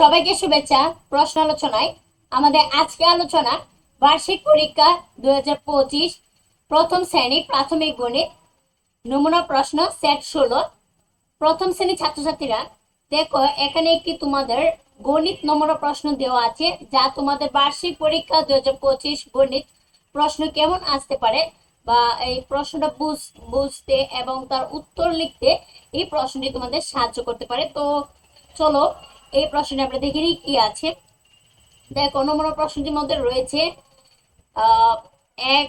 সবাইকে শুভেচ্ছা, প্রশ্ন আলোচনায়। আমাদের আজকে আলোচনা, বার্ষিক পরীক্ষা দুই প্রথম শ্রেণি প্রাথমিক গণিত, নমুনা প্রশ্ন সেট ষোলো। প্রথম শ্রেণি ছাত্রছাত্রীরা, দেখো, এখানে একটি তোমাদের গণিত নমুনা প্রশ্ন দেওয়া আছে, যা তোমাদের বার্ষিক পরীক্ষা দুই হাজার পঁচিশ গণিত প্রশ্ন কেমন আসতে পারে বা এই প্রশ্নটা বুঝ- বুঝতে এবং তার উত্তর লিখতে এই প্রশ্নটি তোমাদের সাহায্য করতে পারে। তো চলো এই প্রশ্নে আমরা দেখে নিই, কি আছে? দেখো নমুনা প্রশ্নটির মধ্যে রয়েছে এক,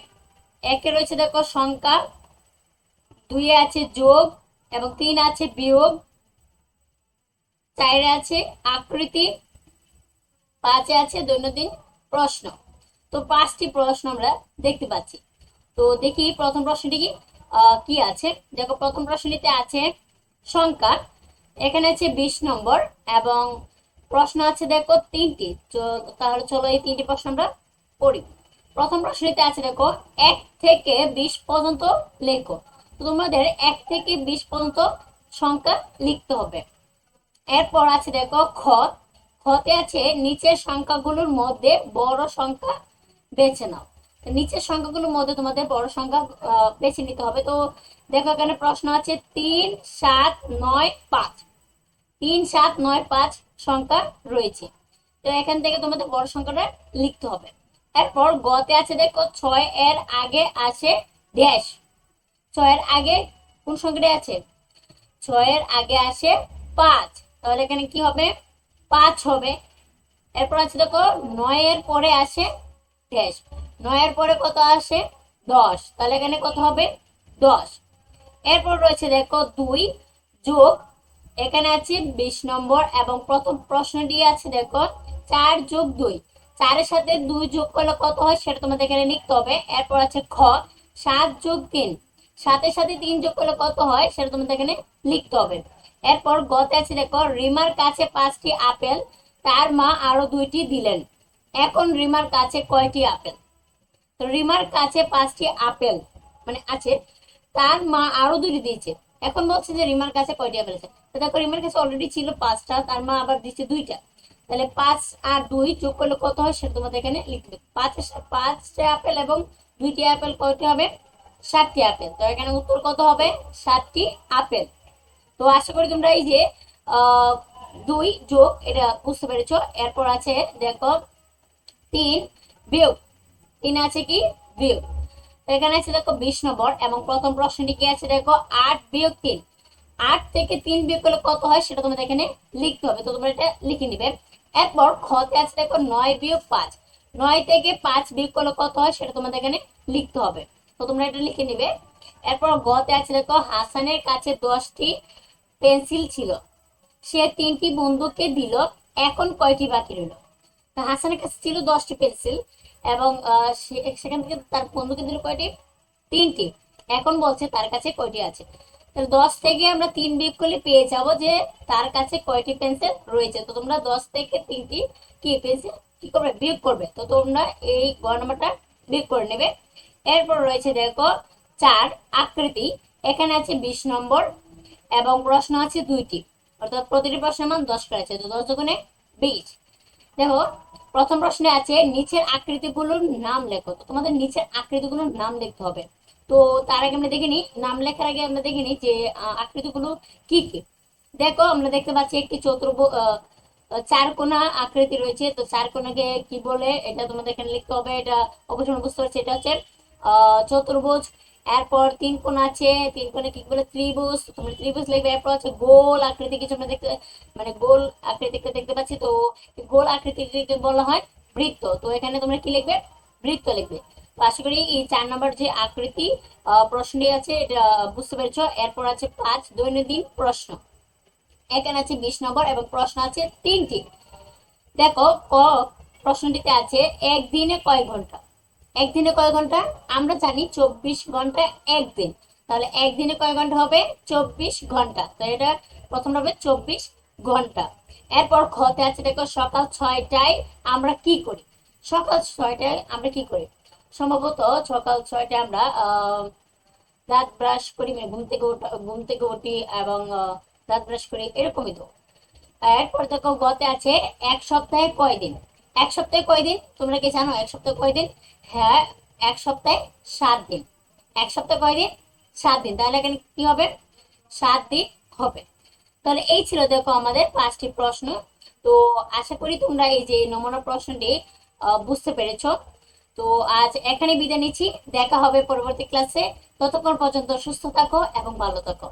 একে রয়েছে দেখো সংখ্যা দুইয়ে আছে যোগ এবং তিন আছে বিয়োগ, চারে আছে আকৃতি, পাঁচে আছে দৈনন্দিন প্রশ্ন। তো পাঁচটি প্রশ্ন আমরা দেখতে পাচ্ছি। তো দেখি প্রথম প্রশ্নটি কি আছে? দেখো, প্রথম প্রশ্নটিতে আছে সংখ্যা এখানে আছে বিশ নম্বর এবং প্রশ্ন আছে দেখো তিনটি। তাহলে চলো এই তিনটি প্রশ্ন আমরা পড়ি। প্রথম প্রশ্নটিতে আছে দেখো, এক থেকে বিশ পর্যন্ত লেখো। তোমাদের এক থেকে বিশ পর্যন্ত সংখ্যা লিখতে হবে। এরপর আছে দেখো, খ। খতে আছে নিচের সংখ্যাগুলোর মধ্যে বড় সংখ্যা বেছে নাও। নিচের সংখ্যাগুলোর মধ্যে তোমাদের বড় সংখ্যা বেছে নিতে হবে। তো দেখো এখানে প্রশ্ন আছে তিন, সাত, নয়, পাঁচ। তিন, সাত, নয়, পাঁচ সংখ্যা রয়েছে। তো এখান থেকে তোমাদের বড় সংখ্যাটা লিখতে হবে। এরপর গতে আছে দেখো, ছয় এর আগে আছে ড্যাশ। ছয়ের আগে কোন সংখ্যাটা আছে? ছয়ের আগে আসে পাঁচ। তাহলে এখানে কি হবে? পাঁচ হবে। এরপর আছে দেখো, নয়ের পরে আসে ড্যাশ। নয়ের পরে কত আসে? দশ। তাহলে এখানে কত হবে? দশ। এরপর রয়েছে দেখো, দুই যোগ এখানে আছে বিশ নম্বর এবং প্রথম প্রশ্নটি আছে, দেখো, চার যোগ দুই। চারের সাথে দুই যোগ করলে কত হয় সেটা তোমাদের এখানে লিখতে হবে। এরপর আছে খ, সাত যোগ তিন। সাতের সাথে তিন যোগ করলে কত হয় সেটা তোমাদের এখানে লিখতে হবে। এরপর গতে আছে, দেখো, রিমার কাছে পাঁচটি আপেল, তার মা আরও দুইটি দিলেন। এখন রিমার কাছে কয়টি আপেল? তো রিমার কাছে পাঁচটি আপেল মানে আছে, তার মা আরও দুটি দিয়েছে। এখন বলছে যে রিমার কাছে কয়টি আছে তো দেখো, রিমার কাছে অলরেডি ছিল পাঁচটা, তার মা আবার দিচ্ছে দুইটা। তাহলে পাঁচ আর দুই যোগ করলে কত হয়? সেটা তোমাদের এখানে লিখবে। পাঁচ পাঁচটা আপেল এবং দুইটি আপেল কয়টি হবে? ষাটটি আপেল। তো এখানে উত্তর কত হবে? ষাটটি আপেল। তো আশা করি তোমরা এই যে দুই যোগ, এটা বুঝতে পেরেছ। এরপর আছে, দেখো, তিন বিয়োগ। তিন আছে কি? বিয়োগ। এখানে আছে দেখো বিশ নম্বর এবং প্রথম প্রশ্নটি কি আছে দেখো? আট বিয়োগ তিন। আট থেকে তিন বিয়োগ করলে কত হয় সেটা তোমাদের এখানে লিখতে হবে। তো তোমরা এটা লিখে নিবে। এরপর খতে আছে দেখো নয় বিয়োগ পাঁচ। নয় থেকে পাঁচ বিয়োগ করলে কত হয় সেটা তোমাদের এখানে লিখতে হবে। তো তোমরা এটা লিখে নিবে। এরপর গতে আছে দেখো, হাসানের কাছে দশটি পেন্সিল ছিল। সে তিনটি বন্ধুকে দিল। এখন কয়টি বাকি রইল? হাসানের কাছে ছিল দশটি পেন্সিল। এবং সেখান থেকে তার বন্ধুকে দিল কয়টি? তিনটি। এখন বলছে তার কাছে কয়টি আছে? তাহলে দশ থেকে আমরা তিন বিয়োগ করলে পেয়ে যাব যে তার কাছে কয়টি পেন্সিল রয়েছে? তো তোমরা দশ থেকে তিনটি কি পেন্সিল কি করবে? বিয়োগ করবে। তো তোমরা এই গ নম্বরটা বিয়োগ করে নেবে। এরপর রয়েছে দেখো চার আকৃতি। এখানে আছে বিশ নম্বর এবং প্রশ্ন আছে দুইটি। অর্থাৎ প্রতিটি প্রশ্নের মান দশ করে আছে। তো দশ দুগুণে বিশ। দেখো প্রথম প্রশ্নে আছে নিচের আকৃতিগুলোর নাম লেখো। তোমাদের নিচের আকৃতিগুলোর নাম লিখতে হবে। তো তার আগে আমরা দেখে নিই নাম লেখার আগে আমরা দেখে নিই যে আকৃতিগুলো কি কি? দেখো আমরা দেখতে পাচ্ছি একটি চতুর্ভ আহ, চার কোণা আকৃতি রয়েছে। তো চার কোণাকে কি বলে? এটা তোমাদের এখানে লিখতে হবে। এটা অবশ্যই বুঝতে পারছি। এটা হচ্ছে আহ, চতুর্ভুজ এরপর তিন কোণ আছে, তিন কোণে কি বলে? ত্রিভুজ। তোমরা ত্রিভুজ লিখবে। এরপর আছে গোল আকৃতি কিছু আমরা দেখতে মানে গোল আকৃতিকে দেখতে পাচ্ছি। তো গোল আকৃতিকে বলা হয়, বৃত্ত। তো এখানে তোমরা কি লিখবে? বৃত্ত লিখবে। আশা করি এই চার নম্বর যে আকৃতি প্রশ্নটি আছে, এটা বুঝতে পেরেছ। এরপর আছে পাঁচ, দৈনন্দিন প্রশ্ন। এখানে আছে বিশ নম্বর এবং প্রশ্ন আছে তিনটি। দেখো, ক প্রশ্নটিতে আছে, একদিনে কয় ঘণ্টা? একদিনে কয় ঘণ্টা? আমরা জানি চব্বিশ ঘণ্টা একদিন। তাহলে একদিনে কয় ঘণ্টা হবে? চব্বিশ ঘণ্টা। তো এটা প্রথম হবে চব্বিশ ঘণ্টা। এরপর খতে আছে, দেখো সকাল ছয়টায় আমরা কি করি? সকাল ছয়টায় আমরা কি করি? সম্ভবত সকাল ছয়টায় আমরা দাঁত ব্রাশ করি মানে ঘুম থেকে ওঠা ঘুম থেকে উঠি এবং দাঁত ব্রাশ করি, এরকমই তো। এরপর দেখো গতে আছে এক সপ্তাহে কয় দিন এক সপ্তাহে কয় দিন? তোমরা কি জানো এক সপ্তাহে কয় দিন? হ্যাঁ এক সপ্তাহে সাত দিন। এক সপ্তাহে কয় দিন? সাত দিন। তাহলে এখানে কি হবে? সাত দিন হবে। তাহলে এই ছিল দেখো আমাদের পাঁচটি প্রশ্ন। তো আশা করি তোমরা এই যে নমুনা প্রশ্নটি বুঝতে পেরেছ। তো আজ এখানে বিদায় নিচ্ছি। দেখা হবে পরবর্তী ক্লাসে। ততক্ষণ পর্যন্ত সুস্থ থাকো এবং ভালো থাকো।